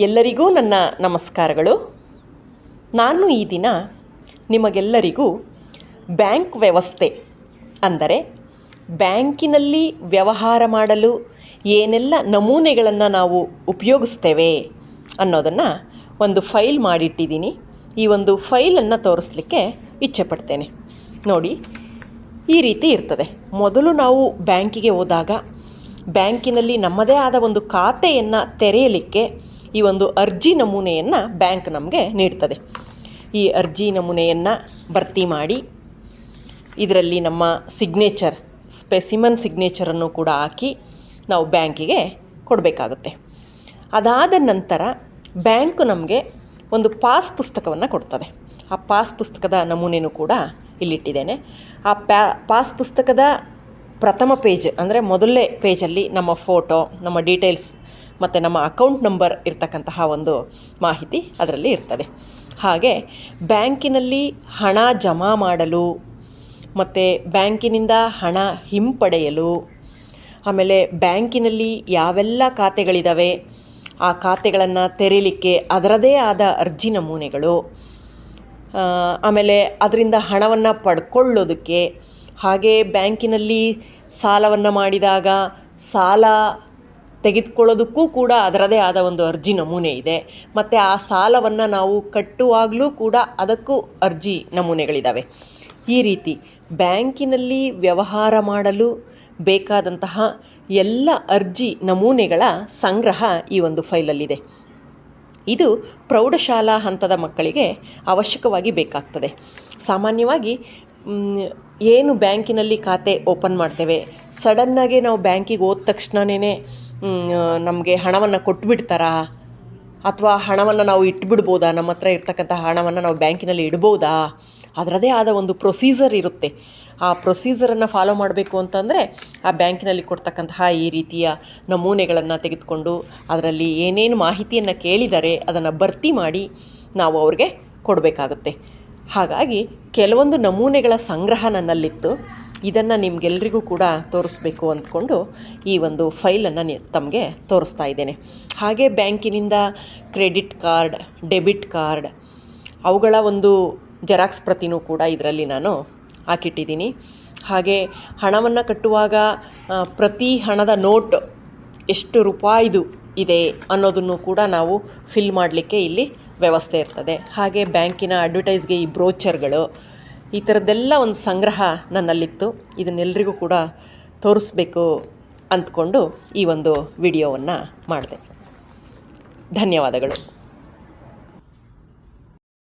ಎಲ್ಲರಿಗೂ ನನ್ನ ನಮಸ್ಕಾರಗಳು. ನಾನು ಈ ದಿನ ನಿಮಗೆಲ್ಲರಿಗೂ ಬ್ಯಾಂಕ್ ವ್ಯವಸ್ಥೆ, ಅಂದರೆ ಬ್ಯಾಂಕಿನಲ್ಲಿ ವ್ಯವಹಾರ ಮಾಡಲು ಏನೆಲ್ಲ ನಮೂನೆಗಳನ್ನು ನಾವು ಉಪಯೋಗಿಸ್ತೇವೆ ಅನ್ನೋದನ್ನು ಒಂದು ಫೈಲ್ ಮಾಡಿಟ್ಟಿದ್ದೀನಿ. ಈ ಒಂದು ಫೈಲನ್ನು ತೋರಿಸ್ಲಿಕ್ಕೆ ಇಚ್ಛೆಪಡ್ತೇನೆ. ನೋಡಿ, ಈ ರೀತಿ ಇರ್ತದೆ. ಮೊದಲು ನಾವು ಬ್ಯಾಂಕಿಗೆ ಹೋದಾಗ ಬ್ಯಾಂಕಿನಲ್ಲಿ ನಮ್ಮದೇ ಆದ ಒಂದು ಖಾತೆಯನ್ನು ತೆರೆಯಲಿಕ್ಕೆ ಈ ಒಂದು ಅರ್ಜಿ ನಮೂನೆಯನ್ನು ಬ್ಯಾಂಕ್ ನಮಗೆ ನೀಡ್ತದೆ. ಈ ಅರ್ಜಿ ನಮೂನೆಯನ್ನು ಭರ್ತಿ ಮಾಡಿ, ಇದರಲ್ಲಿ ನಮ್ಮ ಸಿಗ್ನೇಚರ್ ಸ್ಪೆಸಿಮನ್ ಸಿಗ್ನೇಚರನ್ನು ಕೂಡ ಹಾಕಿ ನಾವು ಬ್ಯಾಂಕಿಗೆ ಕೊಡಬೇಕಾಗುತ್ತೆ. ಅದಾದ ನಂತರ ಬ್ಯಾಂಕ್ ನಮಗೆ ಒಂದು ಪಾಸ್ ಪುಸ್ತಕವನ್ನು ಕೊಡ್ತದೆ. ಆ ಪಾಸ್ ಪುಸ್ತಕದ ನಮೂನೆಯೂ ಕೂಡ ಇಲ್ಲಿಟ್ಟಿದ್ದೇನೆ. ಆ ಪ್ಯಾ, ಪಾಸ್ ಪುಸ್ತಕದ ಪ್ರಥಮ ಪೇಜ್, ಅಂದರೆ ಮೊದಲನೇ ಪೇಜಲ್ಲಿ ನಮ್ಮ ಫೋಟೋ, ನಮ್ಮ ಡೀಟೇಲ್ಸ್ ಮತ್ತು ನಮ್ಮ ಅಕೌಂಟ್ ನಂಬರ್ ಇರ್ತಕ್ಕಂತಹ ಒಂದು ಮಾಹಿತಿ ಅದರಲ್ಲಿ ಇರ್ತದೆ. ಹಾಗೆ ಬ್ಯಾಂಕಿನಲ್ಲಿ ಹಣ ಜಮಾ ಮಾಡಲು, ಮತ್ತು ಬ್ಯಾಂಕಿನಿಂದ ಹಣ ಹಿಂಪಡೆಯಲು, ಆಮೇಲೆ ಬ್ಯಾಂಕಿನಲ್ಲಿ ಯಾವೆಲ್ಲ ಖಾತೆಗಳಿದ್ದಾವೆ ಆ ಖಾತೆಗಳನ್ನು ತೆರೀಲಿಕ್ಕೆ ಅದರದೇ ಆದ ಅರ್ಜಿ ನಮೂನೆಗಳು ಆಮೇಲೆ ಅದರಿಂದ ಹಣವನ್ನು ಪಡ್ಕೊಳ್ಳೋದಕ್ಕೆ, ಹಾಗೆ ಬ್ಯಾಂಕಿನಲ್ಲಿ ಸಾಲವನ್ನು ಮಾಡಿದಾಗ ಸಾಲ ತೆಗೆದುಕೊಳ್ಳೋದಕ್ಕೂ ಕೂಡ ಅದರದೇ ಆದ ಒಂದು ಅರ್ಜಿ ನಮೂನೆ ಇದೆ. ಮತ್ತು ಆ ಸಾಲವನ್ನು ನಾವು ಕಟ್ಟುವಾಗಲೂ ಕೂಡ ಅದಕ್ಕೂ ಅರ್ಜಿ ನಮೂನೆಗಳಿದ್ದಾವೆ ಈ ರೀತಿ ಬ್ಯಾಂಕಿನಲ್ಲಿ ವ್ಯವಹಾರ ಮಾಡಲು ಬೇಕಾದಂತಹ ಎಲ್ಲ ಅರ್ಜಿ ನಮೂನೆಗಳ ಸಂಗ್ರಹ ಈ ಒಂದು ಫೈಲಲ್ಲಿದೆ. ಇದು ಪ್ರೌಢಶಾಲಾ ಹಂತದ ಮಕ್ಕಳಿಗೆ ಅವಶ್ಯಕವಾಗಿ ಬೇಕಾಗ್ತದೆ. ಸಾಮಾನ್ಯವಾಗಿ ಏನು ಬ್ಯಾಂಕಿನಲ್ಲಿ ಖಾತೆ ಓಪನ್ ಮಾಡ್ತೇವೆ, ಸಡನ್ನಾಗಿ ನಾವು ಬ್ಯಾಂಕಿಗೆ ಹೋದ ತಕ್ಷಣವೇ ನಮಗೆ ಹಣವನ್ನು ಕೊಟ್ಬಿಡ್ತಾರಾ? ಅಥವಾ ಹಣವನ್ನು ನಾವು ಇಟ್ಬಿಡ್ಬೋದಾ? ನಮ್ಮ ಹತ್ರ ಇರ್ತಕ್ಕಂಥ ಹಣವನ್ನು ನಾವು ಬ್ಯಾಂಕಿನಲ್ಲಿ ಇಡ್ಬೋದಾ? ಅದರದೇ ಆದ ಒಂದು ಪ್ರೊಸೀಜರ್ ಇರುತ್ತೆ. ಆ ಪ್ರೊಸೀಜರನ್ನು ಫಾಲೋ ಮಾಡಬೇಕು ಅಂತಂದರೆ ಆ ಬ್ಯಾಂಕಿನಲ್ಲಿ ಕೊಡ್ತಕ್ಕಂತಹ ಈ ರೀತಿಯ ನಮೂನೆಗಳನ್ನು ತೆಗೆದುಕೊಂಡು ಅದರಲ್ಲಿ ಏನೇನು ಮಾಹಿತಿಯನ್ನು ಕೇಳಿದರೆ ಅದನ್ನು ಭರ್ತಿ ಮಾಡಿ ನಾವು ಅವ್ರಿಗೆ ಕೊಡಬೇಕಾಗುತ್ತೆ. ಹಾಗಾಗಿ ಕೆಲವೊಂದು ನಮೂನೆಗಳ ಸಂಗ್ರಹ ನನ್ನಲ್ಲಿತ್ತು. ಇದನ್ನು ನಿಮಗೆಲ್ರಿಗೂ ಕೂಡ ತೋರಿಸ್ಬೇಕು ಅಂದ್ಕೊಂಡು ಈ ಒಂದು ಫೈಲನ್ನು ತಮಗೆ ತೋರಿಸ್ತಾ ಇದ್ದೇನೆ. ಹಾಗೆ ಬ್ಯಾಂಕಿನಿಂದ ಕ್ರೆಡಿಟ್ ಕಾರ್ಡ್, ಡೆಬಿಟ್ ಕಾರ್ಡ್, ಅವುಗಳ ಒಂದು ಜೆರಾಕ್ಸ್ ಪ್ರತಿನೂ ಕೂಡ ಇದರಲ್ಲಿ ನಾನು ಹಾಕಿಟ್ಟಿದ್ದೀನಿ. ಹಾಗೆ ಹಣವನ್ನು ಕಟ್ಟುವಾಗ ಪ್ರತಿ ಹಣದ ನೋಟ್ ಎಷ್ಟು ರೂಪಾಯಿದು ಇದೆ ಅನ್ನೋದನ್ನು ಕೂಡ ನಾವು ಫಿಲ್ ಮಾಡಲಿಕ್ಕೆ ಇಲ್ಲಿ ವ್ಯವಸ್ಥೆ ಇರ್ತದೆ. ಹಾಗೆ ಬ್ಯಾಂಕಿನ ಅಡ್ವರ್ಟೈಸ್ಗೆ ಈ ಬ್ರೋಚರ್ಗಳು ಈ ಥರದ್ದೆಲ್ಲ ಒಂದು ಸಂಗ್ರಹ ನನ್ನಲ್ಲಿತ್ತು. ಇದನ್ನೆಲ್ಲರಿಗೂ ಕೂಡ ತೋರಿಸ್ಬೇಕು ಅಂದ್ಕೊಂಡು ಈ ಒಂದು ವಿಡಿಯೋವನ್ನು ಮಾಡಿದೆ. ಧನ್ಯವಾದಗಳು.